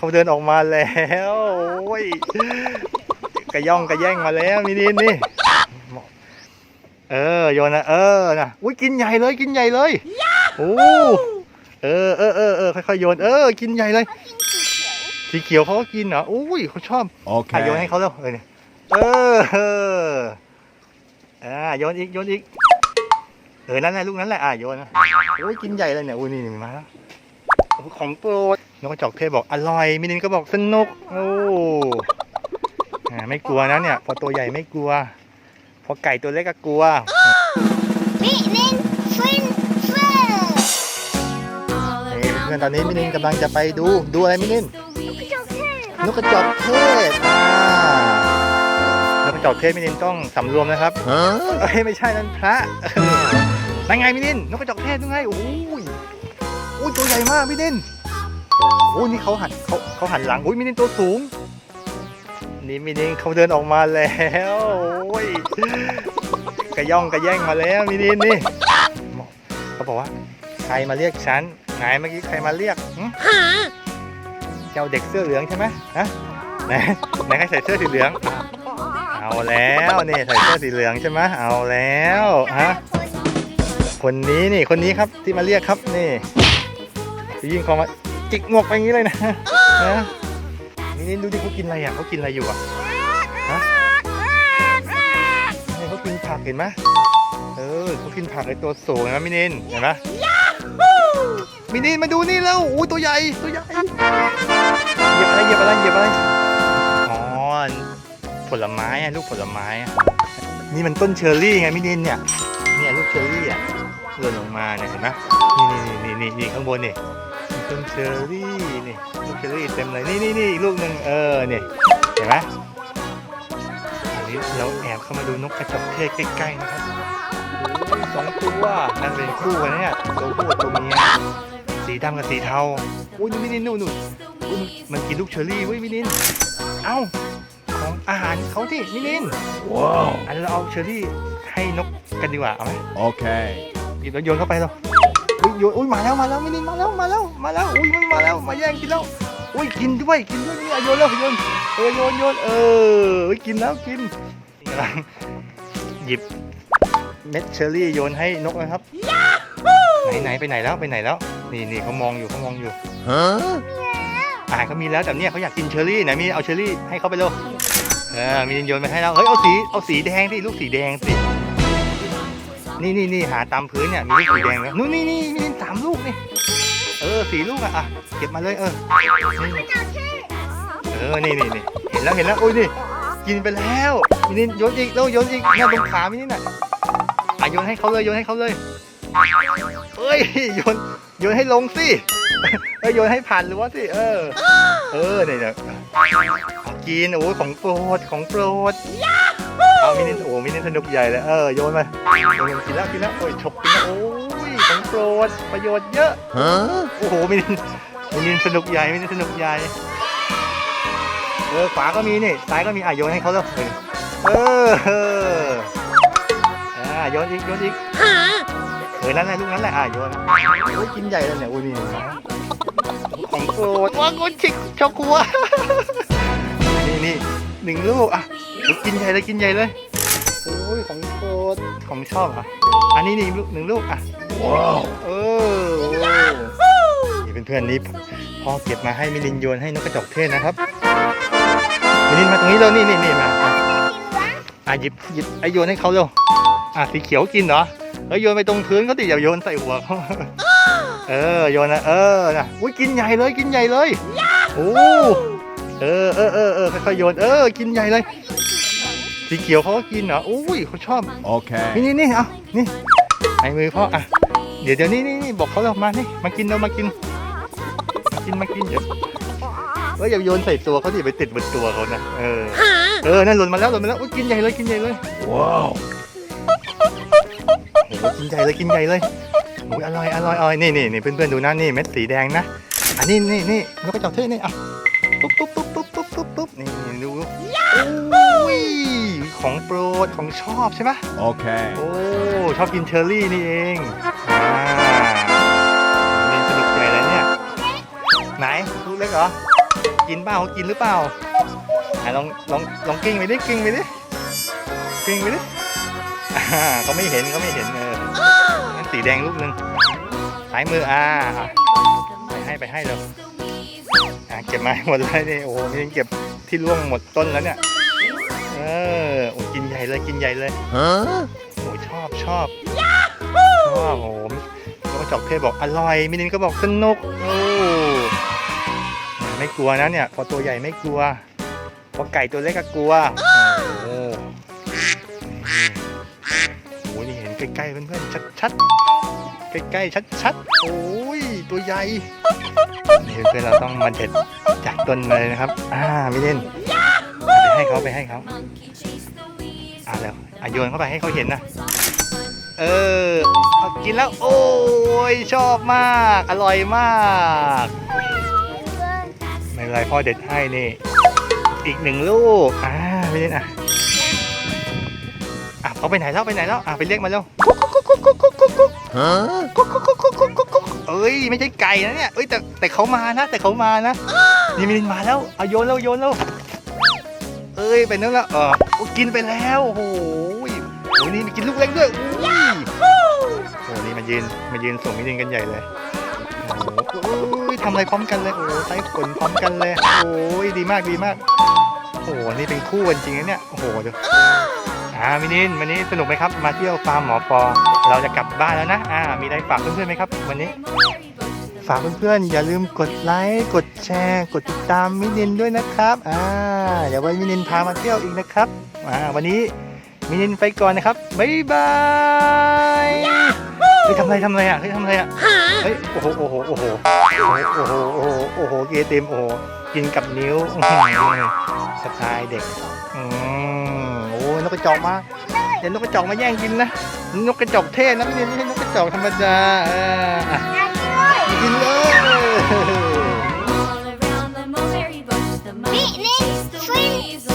เขาเดินออกมาแล้วโอ้ยกระย่องกระแย่งมาแล้วมินินนี่เออโยนนะเออนะอุ้ยกินใหญ่เลยกินใหญ่เลยโอ้เออเออเออเออค่อยๆโยนเออกินใหญ่เลยสีเขียวเขาก็กินเหรออุ้ยเขาชอบอะโยนให้ Okay. เขาเร็วเออเนี่ยเออเอออ่าโยนอีกโยนอีกเออนั่นแหละลูกนั้นแหละอะโยนนะโอ้ยกินใหญ่เลยเนี่ยอุ้ยนี่นี่มาแล้วโอ้ของโปรด นกกระจอกเทศบอกอร่อยมินินก็บอกสนุกโอ้อ่าไม่กลัวนะเนี่ย พอตัวใหญ่ไม่กลัว พอไก่ตัวเล็กก็กลัวมินินฟินเฟอร์นี่เพื่อนๆตอนนี้มินินกำลังจะไปดูดูอะไรมินินกระจกเทศครับนกกระจอกเทศอ่านกกระจอกเทศมินินต้องสำรวมนะครับ Huh? เอ้ยไม่ใช่นั่นพระนั่นไงมินินนกกระจอกเทศนั่นไงโอ้ยโอ้ยตัวใหญ่มากมินิน โอ้ยนี่เขาหันเขาเขาหันหลังโอ้ยมินินตัวสูง นี่มินินเขาเดินออกมาแล้วโอ้ยกระย่องกระแย่งมาแล้วมินินนี่เขาบอกว่า ใครมาเรียกฉันไหนเมื่อกี้ใครมาเรียกหึเจ้าเด็กเสื้อเหลืองใช่ไหมฮะไหนไหนใครใส่เสื้อสีเหลือง เอาแล้วนี่ใส่เสื้อสีเหลืองใช่ไหมเอาแล้วฮะคนนี้นี่คนนี้ครับที่มาเรียกครับนี่ยิงคอมา จิกงวกไปอย่างนี้เลยนะนะนี่นี่ดูดิเขากินอะไรอะเขากินอะไรอยู่อะฮะนี่เขากินผักเห็นไหมเออเขากินผักไอตัวสูงนะมินินเห็นไหมมินินมาดูนี่แล้วอู้ตัวใหญ่ตัวใหญ่เหยียบอะไรเหยียบอะไรเหยียบอะไรอ๋อผลไม้อะลูกผลไม้อะนี่มันต้นเชอร์รี่ไงมินินเนี่ยเนี่ยลูกเชอร์รี่อะหล่นลงมาเนี่ยเห็นไหมนี่นี่นี่นี่นี่ข้างบนนี่ มีต้นเชอร์รี่นี่ลูกเชอร์รี่เต็มเลยนี่นี่นี่อีกลูกหนึ่งเออนี่เห็นไหมอันนี้เราแอบเข้ามาดูนกกระจอกเทศใกล้ๆนะครับโอ้ยสองตัวนั่นเป็นคู่กันนะเนี่ยตัวผู้กับตัวเมียสีดำกับสีเทาอุ้ยนี่มินินนู่นนู่นอุ้ยมันกินลูกเชอร์รี่เว้ยมินินเอ้าของอาหารเขาที่มินิน Wow. อันเราเอาเชอรี่ให้นกกันดีกว่าเอาไหม Okay. หยิบแล้วโยนเข้าไปเรา อุ้ยโยนอุ้ยมาแล้วมาแล้วมินินมาแล้วมาแล้วมาแล้วอุ้ยมันมาแล้วมาแย่งกินแล้วอุ้ยกินด้วยกินด้วยนี่อะโยนแล้วโยนเออโยนโยนเออเฮ้ยกินแล้วกินกำลังหยิบเม็ดเชอรี่โยนให้นกนะครับไหนไหนไปไหนแล้วไปไหนแล้ว นี่นี่เขามองอยู่เขามองอยู่ Huh? อาหารเขามีแล้วแต่เนี่ยเขาอยากกินเชอรี่ไหนมีเอาเชอรี่ให้เขาไปเลยเออมีโยนไปให้แล้วเฮ้ยเอาสีเอาสีแดงสิลูกสีแดงสิ นี่นี่นี่หาตามพื้นเนี่ยมีลูกสีแดงแล้วนู่นนี่นี่มีสามลูกนี่เออสี่ลูกอะอะเก็บมาเลยเออนี่เออนี่นี่นี่เห็นแล้วเห็นแล้วโอ้ยนี่กินไปแล้วมินินโยนอีกแล้วโยนอีกเนี่ยตรงขามินินน่ะอะโยนให้เขาเลยโยนให้เขาเลยเอ้ยโยนโยนให้ลงสิเอ้ยโยนให้ผ่านรั้วสิเออ เออเนี่ยเนี่ยเอากินโอ้ยของโปรดของโปรด เอามินินโอ้มินินสนุกใหญ่เลยเออโยนมาโยนกินแล้วกินแล้วโอ้ยฉกกินแล้วโอ้ยของโปรดประโยชน์เยอะ Huh? โอ้โหมินินมินินสนุกใหญ่มินินสนุกใหญ่เออขวาก็มีนี่ซ้ายก็มีอะโยนให้เขาแล้วเออเอออ่าโยนอีกโยนอีกเออนั่นแหละลูกนั้นแหละอะโยนโอ้ยกินใหญ่เลยเนี่ยโอ้ยนี่นะของโปรดว้ากุชิกชอบกลัวนี่นี่หนึ่งลูกอะโอ้ย กินใหญ่เลยกินใหญ่เลยโอ้ยของโปรดของชอบอะอันนี้นี่ลูกหนึ่งลูกอะ Wow. เออนี่เป็นเพื่อนๆนี่พ่อเก็บมาให้มิลินโยนให้นกกระจอกเทศนะครับมิลินมาตรงนี้เร็วนี่นี่นี่มาอะอะหยิบหยิบไอโยนให้เขาเร็วอะสีเขียวกินเหรอเอ้ยโยนไปตรงพื้นเขาติอย่าโยนใส่หัวเขาเออโยนนะเออนะอุ้ยกินใหญ่เลยกินใหญ่เลยโอ้ เออเออเออเออค่อยๆโยนเออกินใหญ่เลยสีเขียวเขาก็กินเหรออุ้ยเขาชอบ Okay. นี่นี่นี่เอานี่ในมือพ่ออะเดี๋ยวเดี๋ยวนี่นี่นี่บอกเขาเรามานี่มากินเรามากินมากินมากินเดี๋ยวเอออย่าโยนใส่ตัวเขาดิไปติดบนตัวเขานะเออเออนั่นหล่นมาแล้วหล่นมาแล้วอุ้ยกินใหญ่เลยกินใหญ่เลย Wow. โอ้โหกินใหญ่เลยกินใหญ่เลยอุ้ยอร่อยอร่อยอร่อยนี่นี่นี่เพื่อนๆดูนะนี่เม็ดสีแดงนะอันนี้นี่นี่นกกระจอกเทศนี่อะตุ๊บตุ๊บตุ๊บตุ๊บตุ๊บ ของโปรดของชอบใช่ไหม Okay. โอ้ ชอบกินเชอร์รี่นี่เองอ่าเรียนสนุกใหญ่เลยเนี่ย ไหนลูกเล็กเหรอ กินเปล่าเขากินหรือเปล่าอะลองลองลองกิ้งไปดิกิ้งไปดิกิ้งไปดิอ่าเขาไม่เห็นเขาไม่เห็นเออนั่นสีแดงลูกหนึ่งซ้ายมืออ่าอะไปให้ไปให้เลยอะเก็บมาให้หมดเลยนี่โอ้โหนี่เก็บที่ร่วงหมดต้นแล้วเนี่ย ญ่เลยกินใหญ่เลยโอ้ยชอบชอบชอบโอ้โหแล้วก็จอกเทพบอกอร่อยมินินก็บอกสนุกโอ้ไม่กลัวนะเนี่ย พอตัวใหญ่ไม่กลัว พอไก่ตัวเล็กก็กลัวโอ้โหโอ้โหนี่เห็นใกล้ๆเพื่อนๆชัดๆใกล้ๆชัดๆโอ้ยตัวใหญ่นี่เพื่อนๆเราต้องมาเด็ดจากต้นมาเลยนะครับ อ่ามินินไปให้เขาไปให้เขา อะแล้วอะโยนเข้าไปให้เขาเห็นนะ เออเอากินแล้ว โอ้ยชอบมาก อร่อยมาก ไม่เป็นไรพ่อเด็ดให้นี่ อีกหนึ่งลูก อ่าไม่เล่นอะ อะเขาไปไหนแล้วไปไหนแล้วอะไปเรียกมาแล้วกุ๊กกุ๊กกุ๊กกุ๊กกุ๊กกุ๊กกุ๊กกุ๊กกุ๊กกุ๊กกุ๊กกุ๊กกุ๊กกุ๊กเอ้ยไม่ใช่ไก่นะเนี่ยเอ้ยแต่แต่เขามานะ แต่เขามานะนี่มิลินมาแล้วเอาโยนแล้วโยนแล้วเอ้ยไปนั่นแล้วเออโอ้ กินไปแล้วโอ้โหโอ้ยนี่มีกินลูกเล็กด้วยอุ้ยโอ้โหนี่มายืนมายืนส่งมิลินกันใหญ่เลยโอ้โหโอ้ยทำอะไรพร้อมกันเลยโอ้โหใช้ขนพร้อมกันเลยโอ้ยดีมากดีมาก โอ้โหนี่เป็นคู่กันจริงนะเนี่ยโอ้โหเดี๋ยวอ่ามิลินวันนี้สนุกไหมครับ มาเที่ยวฟาร์มหมอปอเราจะกลับบ้านแล้วนะอ่ามีอะไรฝากเพื่อนๆไหมครับ วันนี้ฝากเพื่อนๆ อย่าลืมกดไลค์ กดแชร์ กดติดตามมินินด้วยนะครับ อ่าเดี๋ยววันมินินพามาเที่ยวอีกนะครับ อ่า วันนี้มินินไปก่อนนะครับ บ๊ายบายเฮ้ยทำอะไรทำอะไรอะเฮ้ยทำอะไรอะ เฮ้ย โอ้โห โอ้โห โอ้โห โอ้โห โอ้โห โอ้โหโอ้โหเกเต็มโอ้โห กินกับนิ้วอื้อหือสไตล์เด็ก อืมโอ้ยนกกระจอกมาเดี๋ยวนกกระจอกมาแย่งกินนะ นกกระจอกเทศนะมินินไม่ใช่นกกระจอกธรรมดาเอออะ กินเลย Maintenance free